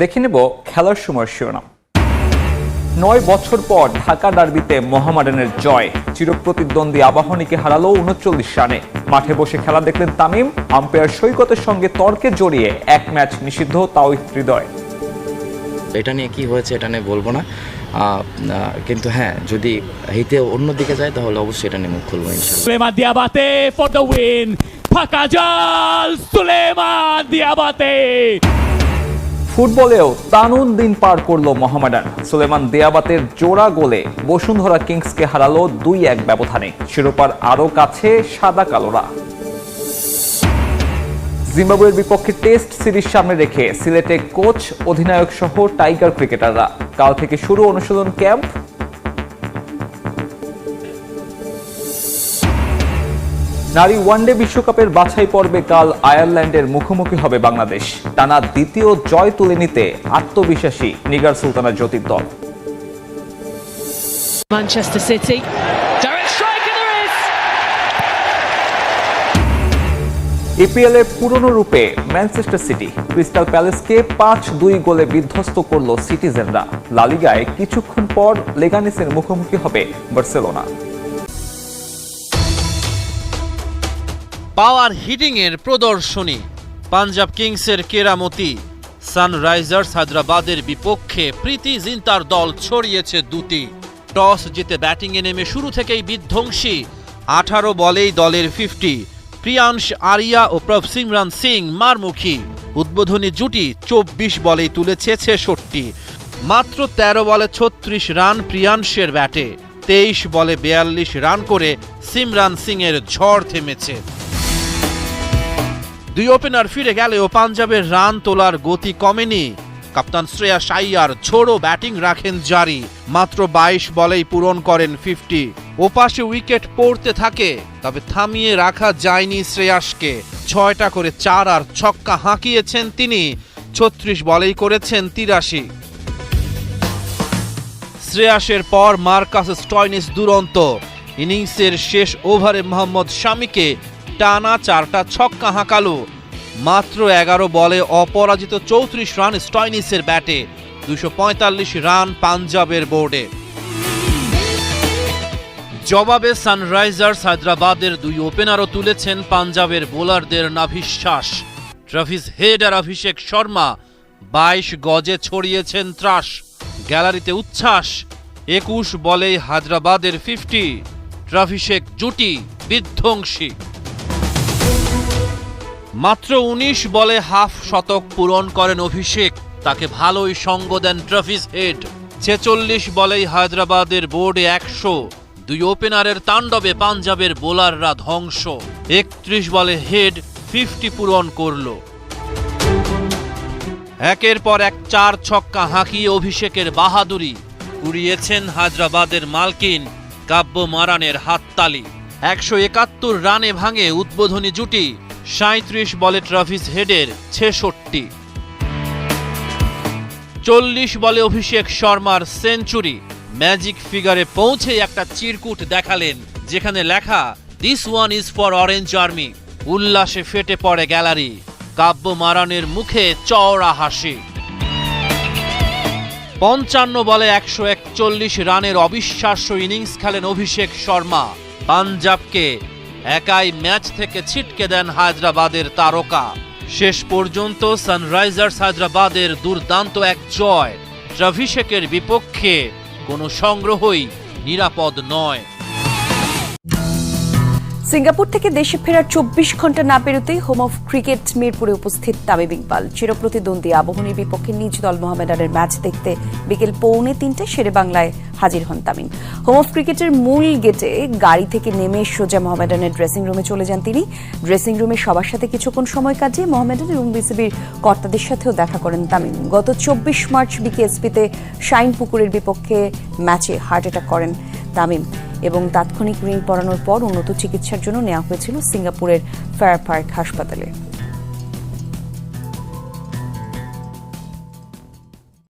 দেখে নেব খেলার সময় শিরোনাম। নয় বছর পর ঢাকা ডার্বিতে মোহামেডানের জয়। চিরপ্রতিদ্বন্দ্বী আবাহনীকে হারালো উনচল্লিশ রানে। মাঠে বসে খেলা দেখলেন তামিম আম্পায়ার সৈকতের সঙ্গে তর্কে জড়িয়ে এক ম্যাচ নিষিদ্ধ তাও হৃদয়। এটা নিয়ে কি হয়েছে এটা নিয়ে বলব না। কিন্তু হ্যাঁ যদি হিতে অন্যদিকে যায় তাহলে অবশ্যই এটা নিয়ে মুখ খুলবো ইনশাল্লাহ Suleiman Diabate for the win. Pakajal Suleiman Diabate. ফুটবলেও দারুণ দিন পার করল মোহামেডান। সুলেমান দেয়াবাতের জোড়া গোলে বসুন্ধরা কিংসকে হারালো দুই এক ব্যবধানে। শিরোপার আরও কাছে সাদা কালোরা। জিম্বাবুয়ের বিপক্ষে টেস্ট সিরিজ সামনে রেখে সিলেটে কোচ অধিনায়ক সহ টাইগার ক্রিকেটাররা। কাল থেকে শুরু অনুশীলন ক্যাম্প নারী ওয়ানডে বিশ্বকাপের বাছাই পর্বে কাল আয়ারল্যান্ডের মুখোমুখি হবে বাংলাদেশ টানা দ্বিতীয় জয় তুলে নিতে আত্মবিশ্বাসী নিগার সুলতানা জ্যোতির দল Manchester City. Direct strike and there is! APL এর পুরনো রূপে ম্যানচেস্টার সিটি ক্রিস্টাল প্যালেসকে পাঁচ দুই গোলে বিধ্বস্ত করল সিটিজেনরা লালিগায় কিছুক্ষণ পর লেগানিসের মুখোমুখি হবে বার্সেলোনা পাওয়ার হিটিংয়ের প্রদর্শনী। পাঞ্জাব কিংসের কেরামতি, সানরাইজার্স হায়দ্রাবাদের বিপক্ষে প্রীতি জিন্তার দল ছড়িয়েছে দুটি। টস জিতে ব্যাটিংয়ে নেমে শুরু থেকেই বিধ্বংসী। আঠারো বলেই দলের ফিফটি। প্রিয়াংশ আরিয়া ও প্রভ সিমরান সিং মারমুখী। উদ্বোধনী জুটি চব্বিশ বলেই তুলেছে ছেষট্টি। মাত্র ১৩ বলে ছত্রিশ রান প্রিয়াংশের ব্যাটে। তেইশ বলে বেয়াল্লিশ রান করে সিমরান সিং এর ঝড় থেমেছে। দুই ওপেনার ফিরে গেলেও পাঞ্জাবের রান তোলার গতি কমেনি। কাপ্তান শ্রেয়া সাইয়ার ছোড়ো ব্যাটিং রাখেন জারি। মাত্র বাইশ বলেই পূরণ করেন ফিফটি ওপাশে উইকেট পড়তে থাকে, তবে থামিয়ে রাখা যায়নি শ্রেয়াসকে। ছয়টা করে চার আর ছক্কা হাঁকিয়েছেন তিনি, ছত্রিশ বলেই করেছেন তিরাশি। শ্রেয়াসের পর মার্কাস স্টয়নিস দুরন্ত। ইনিংসের শেষ ওভারে মোহাম্মদ শামিকে টানা চারটা ছক্কা হাঁকালো। মাত্র এগারো বলে অপরাজিত চৌত্রিশ রান স্টয়নিসের ব্যাটে, দুশো রান পাঞ্জাবের বোর্ডে। জবাবে সানরাইজার্স হায়দ্রাবাদের দুই ওপেনারও তুলেছেন পাঞ্জাবের বোলারদের নাভিশ্বাস। ট্রাভিস হেড আর অভিষেক শর্মা বাইশ গজে ছড়িয়েছেন ত্রাস। গ্যালারিতে উচ্ছ্বাস, একুশ বলেই হায়দ্রাবাদের ফিফটি। ট্রাভিশেক জুটি বিধ্বংসী। মাত্র উনিশ বলে হাফ শতক পূরণ করেন অভিষেক। তাকে ভালোই সঙ্গ দেন ট্রাভিস হেড। ছেচল্লিশ বলেই হায়দ্রাবাদের বোর্ডে একশো। দুই ওপেনারের তাণ্ডবে পাঞ্জাবের বোলাররা ধ্বংস। একত্রিশ বলে হেড ফিফটি পূরণ করল। একের পর এক চার ছক্কা হাঁকিয়ে অভিষেকের বাহাদুরি। কুড়িয়েছেন হায়দ্রাবাদের মালকিন কাব্য মারানের হাততালি। একশো একাত্তর রানে ভাঙে উদ্বোধনী জুটি। সাঁত্রিশ বলে ট্রাভিস হেডের ছেষট্টি। চল্লিশ বলে অভিষেক শর্মার সেঞ্চুরি। ম্যাজিক ফিগারে পৌঁছে একটা চিরকুট দেখালেন, যেখানে লেখা this one is for orange army উল্লাসে ফেটে পড়ে গ্যালারি, কাব্য মারানের মুখে চওড়া হাসি। পঞ্চান্ন বলে একশো একচল্লিশ রানের অবিশ্বাস্য ইনিংস খেলেন অভিষেক শর্মা। পাঞ্জাবকে একাই ম্যাচ থেকে ছিটকে দেন হায়দ্রাবাদের তারকা। শেষ পর্যন্ত সানরাইজার্স হায়দ্রাবাদের দুর্দান্ত এক জয়, ট্রাভিশেকের বিপক্ষে কোনো সংগ্রহই নিরাপদ নয়। সিঙ্গাপুর থেকে দেশে ফেরার চব্বিশ ঘণ্টা না পেরোতেই হোম অফ ক্রিকেট মিরপুরে উপস্থিত তামিম ইকবাল। চিরপ্রতিদ্বন্দ্বী আবহনীর বিপক্ষে নিজ দল মোহামেডানের ম্যাচ দেখতে বিকেল পৌনে তিনটায় শেরে বাংলায় হাজির হন তামিম। হোম অফ ক্রিকেটের মূল গেটে গাড়ি থেকে নেমে সোজা মোহামেডানের ড্রেসিং রুমে চলে যান তিনি। ড্রেসিং রুমে সবার সাথে কিছুক্ষণ সময় কাটিয়ে মোহামেডান এবং বিসিবির কর্তাদের সাথেও দেখা করেন তামিম। গত চব্বিশ মার্চ বিকেএসপিতে শাইন পুকুরের বিপক্ষে ম্যাচে হার্ট অ্যাটাক করেন তামিম। এবং তাৎক্ষণিক ঋণ পড়ানোর পর উন্নত চিকিৎসার জন্য নেওয়া হয়েছিল সিঙ্গাপুরের ফায়ার পার্ক হাসপাতালে।